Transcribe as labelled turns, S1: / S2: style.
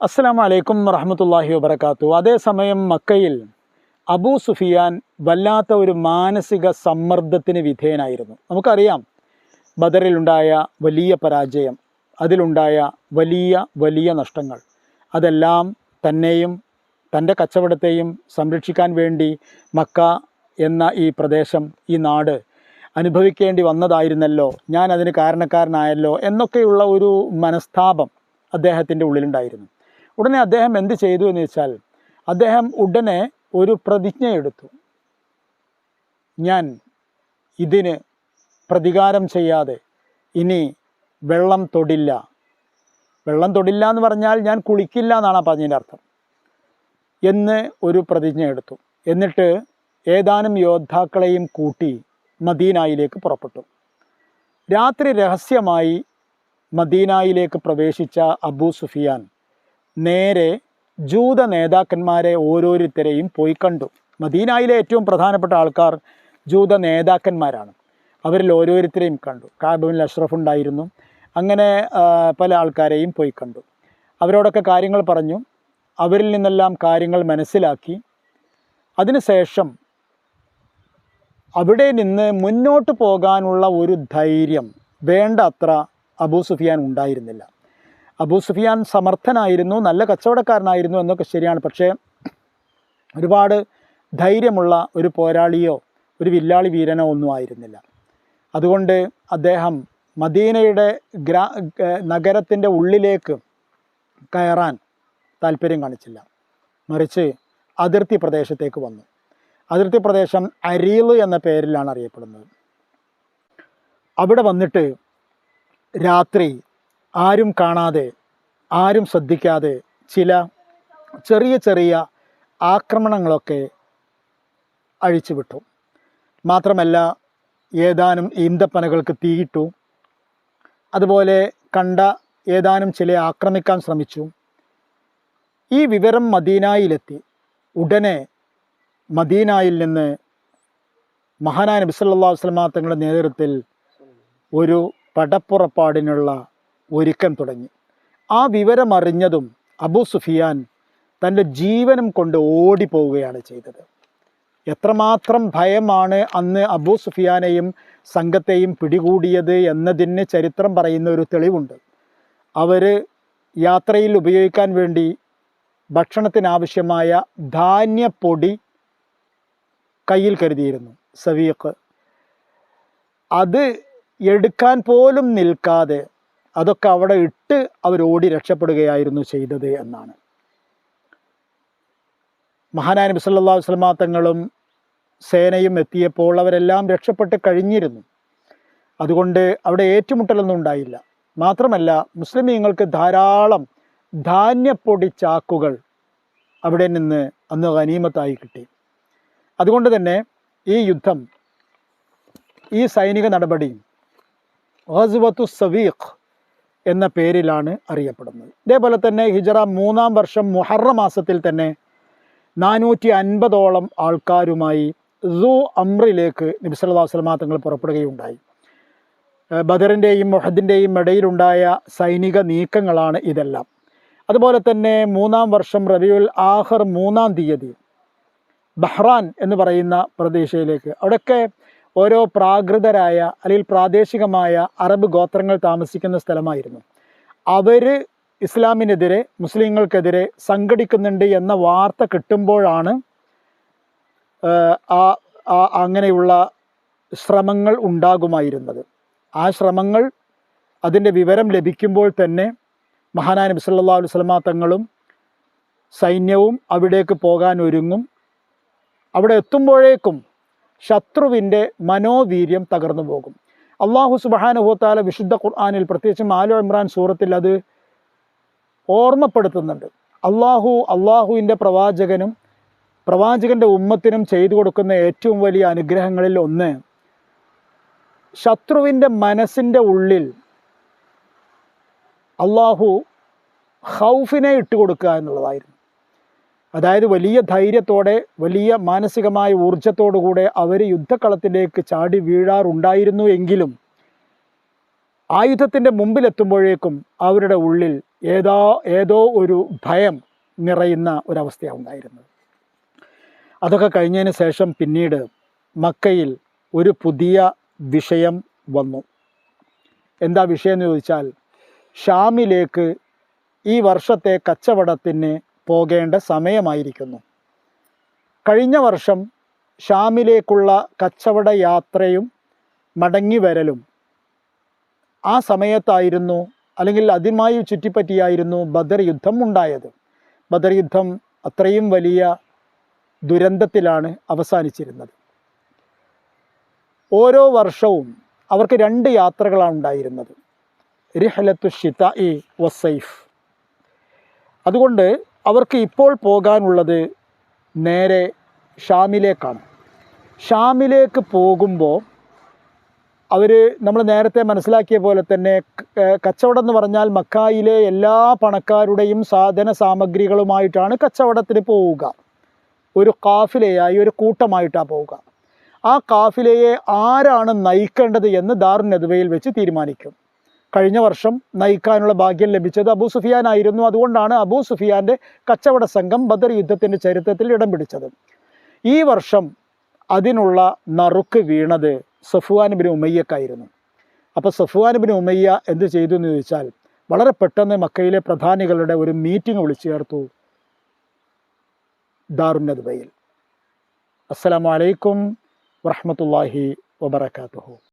S1: അസ്സാം വലൈക്കും വറഹമത്തല്ലാഹി വബർക്കാത്തു അതേസമയം മക്കയിൽ അബൂ സുഫിയാൻ വല്ലാത്ത ഒരു മാനസിക സമ്മർദ്ദത്തിന് വിധേയനായിരുന്നു. നമുക്കറിയാം ബദറിലുണ്ടായ വലിയ പരാജയം അതിലുണ്ടായ വലിയ വലിയ നഷ്ടങ്ങൾ. അതെല്ലാം തന്നെയും തന്റെ കച്ചവടത്തെയും സംരക്ഷിക്കാൻ വേണ്ടി മക്ക എന്ന ഈ പ്രദേശം ഈ നാട് അനുഭവിക്കേണ്ടി വന്നതായിരുന്നല്ലോ ഞാൻ അതിന് കാരണക്കാരനായല്ലോ എന്നൊക്കെയുള്ള ഒരു മനസ്താപം അദ്ദേഹത്തിന്റെ ഉള്ളിലുണ്ടായിരുന്നു. ഉടനെ അദ്ദേഹം എന്ത് ചെയ്തു എന്ന് വെച്ചാൽ അദ്ദേഹം ഉടനെ ഒരു പ്രതിജ്ഞ എടുത്തു. ഞാൻ ഇതിന് പ്രതികാരം ചെയ്യാതെ ഇനി വെള്ളം തൊടില്ല. വെള്ളം തൊടില്ല എന്ന് പറഞ്ഞാൽ ഞാൻ കുളിക്കില്ല എന്നാണ് ആ പറഞ്ഞതിന്റെ അർത്ഥം. എന്ന് ഒരു പ്രതിജ്ഞ എടുത്തു. എന്നിട്ട് ഏതാനും യോദ്ധാക്കളെയും കൂട്ടി മദീനായിലേക്ക് പുറപ്പെട്ടു. രാത്രി രഹസ്യമായി മദീനായിലേക്ക് പ്രവേശിച്ച അബൂ സുഫിയാൻ നേരെ ജൂത നേതാക്കന്മാരെ ഓരോരുത്തരെയും പോയി കണ്ടു. മദീനായിലെ ഏറ്റവും പ്രധാനപ്പെട്ട ആൾക്കാർ ജൂത നേതാക്കന്മാരാണ്. അവരിൽ ഓരോരുത്തരെയും കണ്ടു. കാബുൽ അഷ്റഫ് ഉണ്ടായിരുന്നു. അങ്ങനെ പല ആൾക്കാരെയും പോയി കണ്ടു. അവരോടൊക്കെ കാര്യങ്ങൾ പറഞ്ഞു. അവരിൽ നിന്നെല്ലാം കാര്യങ്ങൾ മനസ്സിലാക്കി. അതിനുശേഷം അവിടെ നിന്ന് മുന്നോട്ട് പോകാനുള്ള ഒരു ധൈര്യം വേണ്ട അത്ര അബൂ സുഫിയാൻ ഉണ്ടായിരുന്നില്ല. അബൂ സുഫിയാൻ സമർത്ഥനായിരുന്നു നല്ല കച്ചവടക്കാരനായിരുന്നു എന്നൊക്കെ ശരിയാണ്. പക്ഷേ ഒരുപാട് ധൈര്യമുള്ള ഒരു പോരാളിയോ ഒരു വില്ലാളി വീരനോ ഒന്നും ആയിരുന്നില്ല. അതുകൊണ്ട് അദ്ദേഹം മദീനയുടെ ഗ്രാ നഗരത്തിന്റെ ഉള്ളിലേക്ക് കയറാൻ താല്പര്യം കാണിച്ചില്ല. മറിച്ച് അതിർത്തി പ്രദേശത്തേക്ക് വന്നു. അതിർത്തി പ്രദേശം അരീൽ എന്ന പേരിലാണ് അറിയപ്പെടുന്നത്. അവിടെ വന്നിട്ട് രാത്രി ആരും കാണാതെ ആരും ശ്രദ്ധിക്കാതെ ചില ചെറിയ ചെറിയ ആക്രമണങ്ങളൊക്കെ അഴിച്ചുവിട്ടു. മാത്രമല്ല ഏതാനും ഈന്തപ്പനകൾക്ക് തീയിട്ടു. അതുപോലെ കണ്ട ഏതാനും ചില ആക്രമിക്കാൻ ശ്രമിച്ചു. ഈ വിവരം മദീനായിലെത്തി. ഉടനെ മദീനായിൽ നിന്ന് മഹാനായ നബി സല്ലല്ലാഹു അലൈഹി വസല്ലമ തങ്ങളുടെ നേതൃത്വത്തിൽ ഒരു പടപ്പുറപ്പാടിനുള്ള ഒരുക്കം തുടങ്ങി. ആ വിവരമറിഞ്ഞതും അബു സുഫിയാൻ തന്റെ ജീവനും കൊണ്ട് ഓടിപ്പോവുകയാണ് ചെയ്തത്. എത്രമാത്രം ഭയമാണ് അന്ന് അബു സുഫിയാനെയും സംഘത്തെയും പിടികൂടിയത് എന്നതിന് ചരിത്രം പറയുന്ന ഒരു തെളിവുണ്ട്. അവർ യാത്രയിൽ ഉപയോഗിക്കാൻ വേണ്ടി ഭക്ഷണത്തിനാവശ്യമായ ധാന്യപ്പൊടി കയ്യിൽ കരുതിയിരുന്നു സവീഖ്. അത് എടുക്കാൻ പോലും നിൽക്കാതെ അതൊക്കെ അവിടെ ഇട്ട് അവർ ഓടി രക്ഷപ്പെടുകയായിരുന്നു ചെയ്തത് എന്നാണ്. മഹാനായ നബി സല്ലല്ലാഹു അലൈഹി വസല്ലമ തങ്ങളും സേനയും എത്തിയപ്പോൾ അവരെല്ലാം രക്ഷപ്പെട്ട് കഴിഞ്ഞിരുന്നു. അതുകൊണ്ട് അവിടെ ഏറ്റുമുട്ടലൊന്നും ഉണ്ടായില്ല. മാത്രമല്ല മുസ്ലിമീങ്ങൾക്ക് ധാരാളം ധാന്യപ്പൊടി ചാക്കുകൾ അവിടെ നിന്ന് അന്ന് ഗനീമത്തായി കിട്ടി. അതുകൊണ്ട് തന്നെ ഈ യുദ്ധം ഈ സൈനിക നടപടി ഗസ്വത്തു സവീഖ് എന്ന പേരിലാണ് അറിയപ്പെടുന്നത്. ഇതേപോലെ തന്നെ ഹിജറ മൂന്നാം വർഷം മുഹറ മാസത്തിൽ തന്നെ നാനൂറ്റി അൻപതോളം ആൾക്കാരുമായി സൂ അമ്രിലേക്ക് നബി സല്ലല്ലാഹു അലൈഹി തങ്ങൾ പുറപ്പെടുകയുണ്ടായി. ബദറിന്റെയും മൊഹദിന്റെയും ഇടയിലുണ്ടായ സൈനിക നീക്കങ്ങളാണ് ഇതെല്ലാം. അതുപോലെ തന്നെ മൂന്നാം വർഷം റബിയുൽ ആഹർ മൂന്നാം തീയതി ബഹ്റാൻ എന്ന് പറയുന്ന പ്രദേശയിലേക്ക് അവിടെയൊക്കെ ഓരോ പ്രാകൃതരായ അല്ലെങ്കിൽ പ്രാദേശികമായ അറബ് ഗോത്രങ്ങൾ താമസിക്കുന്ന സ്ഥലമായിരുന്നു. അവർ ഇസ്ലാമിനെതിരെ മുസ്ലിങ്ങൾക്കെതിരെ സംഘടിക്കുന്നുണ്ട് എന്ന വാർത്ത കിട്ടുമ്പോഴാണ് ആ അങ്ങനെയുള്ള ശ്രമങ്ങൾ ഉണ്ടാകുമായിരുന്നത്. ആ ശ്രമങ്ങൾ അതിന്റെ വിവരം ലഭിക്കുമ്പോൾ തന്നെ മഹാനായ നബി സല്ലല്ലാഹു അലൈഹി വസല്ലമ തങ്ങളും സൈന്യവും അവിടേക്ക് പോകാൻ ഒരുങ്ങും അവിടെ എത്തുമ്പോഴേക്കും ശത്രുവിന്റെ മനോവീര്യം തകർന്നു പോകും. അള്ളാഹു സുബാനുഹോത്താല വിശുദ്ധ ഖുർആാനിൽ പ്രത്യേകിച്ചും ആലോ ഇമ്രാൻ സൂറത്തിൽ അത് ഓർമ്മപ്പെടുത്തുന്നുണ്ട്. അള്ളാഹു അള്ളാഹുവിന്റെ പ്രവാചകനും പ്രവാചകന്റെ ഉമ്മത്തിനും ചെയ്തു കൊടുക്കുന്ന ഏറ്റവും വലിയ അനുഗ്രഹങ്ങളിൽ ഒന്ന് ശത്രുവിന്റെ മനസ്സിന്റെ ഉള്ളിൽ അള്ളാഹു ഹൗഫിനെ ഇട്ടുകൊടുക്കുക എന്നുള്ളതായിരുന്നു. അതായത് വലിയ ധൈര്യത്തോടെ വലിയ മാനസികമായ ഊർജത്തോടുകൂടെ അവർ യുദ്ധക്കളത്തിലേക്ക് ചാടി വീഴാറുണ്ടായിരുന്നു എങ്കിലും ആയുധത്തിന്റെ മുമ്പിലെത്തുമ്പോഴേക്കും അവരുടെ ഉള്ളിൽ ഏതോ ഏതോ ഒരു ഭയം നിറയുന്ന ഒരവസ്ഥയാണ് ഉണ്ടായിരുന്നത് അതൊക്കെ കഴിഞ്ഞതിന് ശേഷം പിന്നീട് മക്കയിൽ ഒരു പുതിയ വിഷയം വന്നു. എന്താ വിഷയം എന്ന് ചോദിച്ചാൽ ഷാമിലേക്ക് ഈ വർഷത്തെ കച്ചവടത്തിന് പോകേണ്ട സമയമായിരിക്കുന്നു. കഴിഞ്ഞ വർഷം ഷാമിലേക്കുള്ള കച്ചവട യാത്രയും മടങ്ങി വരലും ആ സമയത്തായിരുന്നു അല്ലെങ്കിൽ അതിമായി ചുറ്റിപ്പറ്റിയായിരുന്നു ബദർ യുദ്ധം ഉണ്ടായത്. ബദർ യുദ്ധം അത്രയും വലിയ ദുരന്തത്തിലാണ് അവസാനിച്ചിരുന്നത്. ഓരോ വർഷവും അവർക്ക് രണ്ട് യാത്രകളാണ് ഉണ്ടായിരുന്നത്. റിഹലത്തു ഷിത ഇ വസൈഫ് അതുകൊണ്ട് അവർക്ക് ഇപ്പോൾ പോകാനുള്ളത് നേരെ ഷാമിലേക്കാണ്. ഷാമിലേക്ക് പോകുമ്പോൾ അവർ നമ്മൾ നേരത്തെ മനസ്സിലാക്കിയ പോലെ തന്നെ കച്ചവടം എന്ന് പറഞ്ഞാൽ മക്കായിലെ എല്ലാ പണക്കാരുടെയും സാധന സാമഗ്രികളുമായിട്ടാണ് കച്ചവടത്തിന് പോവുക. ഒരു കാഫിലയായി ഒരു കൂട്ടമായിട്ടാണ് പോവുക. ആ കാഫിലയെ ആരാണ് നയിക്കേണ്ടത് എന്ന് ദാറുനദ്വയിൽ വെച്ച് തീരുമാനിക്കും. കഴിഞ്ഞ വർഷം നയിക്കാനുള്ള ഭാഗ്യം ലഭിച്ചത് അബൂ സുഫിയാനായിരുന്നു അതുകൊണ്ടാണ് അബൂ സുഫിയാന്റെ കച്ചവട സംഘം ബദർ യുദ്ധത്തിന്റെ ചരിത്രത്തിൽ ഇടം പിടിച്ചത്. ഈ വർഷം അതിനുള്ള നറുക്ക് വീണത് സഫുവാൻ ബിൻ ഉമയ്യക്കായിരുന്നു അപ്പോൾ സഫുവാൻ ബിൻ ഉമയ്യ എന്ത് ചെയ്തു എന്ന് ചോദിച്ചാൽ വളരെ പെട്ടെന്ന് മക്കയിലെ പ്രധാനികളുടെ ഒരു മീറ്റിംഗ് വിളിച്ചു ചേർത്തു. ദാറുന്നദ്ബയിൽ അസ്സലാമു അലൈക്കും വറഹ്മത്തുള്ളാഹി വബറകാതുഹു.